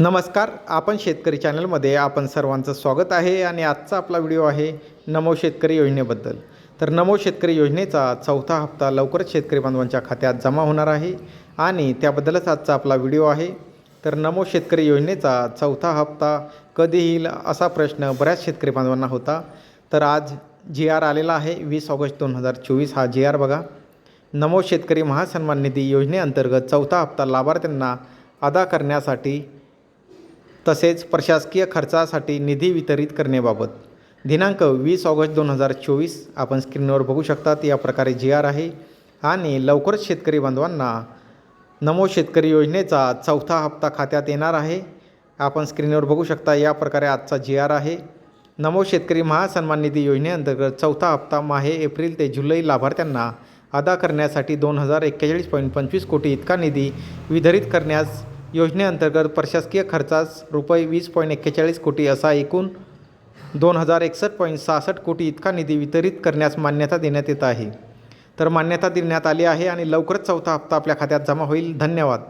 नमस्कार आपण शेतकरी चॅनलमध्ये आपण सर्वांचं स्वागत आहे आणि आजचा आपला व्हिडिओ आहे नमो शेतकरी योजनेबद्दल. तर नमो शेतकरी योजनेचा चौथा हप्ता लवकरच शेतकरी बांधवांच्या खात्यात जमा होणार आहे आणि त्याबद्दलच आजचा आपला व्हिडिओ आहे. तर नमो शेतकरी योजनेचा चौथा हप्ता कधी येईल असा प्रश्न बऱ्याच शेतकरी बांधवांना होता. तर आज जी आर आलेला आहे वीस ऑगस्ट दोन हजार चोवीस हा जी आर बघा. नमो शेतकरी महासन्मान निधी योजनेअंतर्गत चौथा हप्ता लाभार्थ्यांना अदा करण्यासाठी तसेच प्रशासकीय खर्चासाठी निधी वितरित करण्याबाबत. दिनांक वीस ऑगस्ट दोन हजार चोवीस आपण स्क्रीनवर बघू शकतात या प्रकारे जी आर आहे. आणि लवकरच शेतकरी बांधवांना नमो शेतकरी योजनेचा चौथा हप्ता खात्यात येणार आहे. आपण स्क्रीनवर बघू शकता या प्रकारे आजचा जी आर आहे. नमो शेतकरी महासन्मान निधी योजनेअंतर्गत चौथा हप्ता माहे एप्रिल ते जुलै लाभार्थ्यांना अदा करण्यासाठी दोन हजार एक्केचाळीस पॉईंट पंचवीस कोटी इतका निधी वितरित करण्यास योजनेअंतर्गत प्रशासकीय खर्चास रुपये वीस पॉईंट एक्केचाळीस कोटी असा एकूण दोन हजार एकसष्ट पॉईंट सहासष्ट कोटी इतका निधी वितरित करण्यास मान्यता देण्यात येत आहे. तर मान्यता देण्यात आली आहे आणि लवकरच चौथा हप्ता आपल्या खात्यात जमा होईल. धन्यवाद.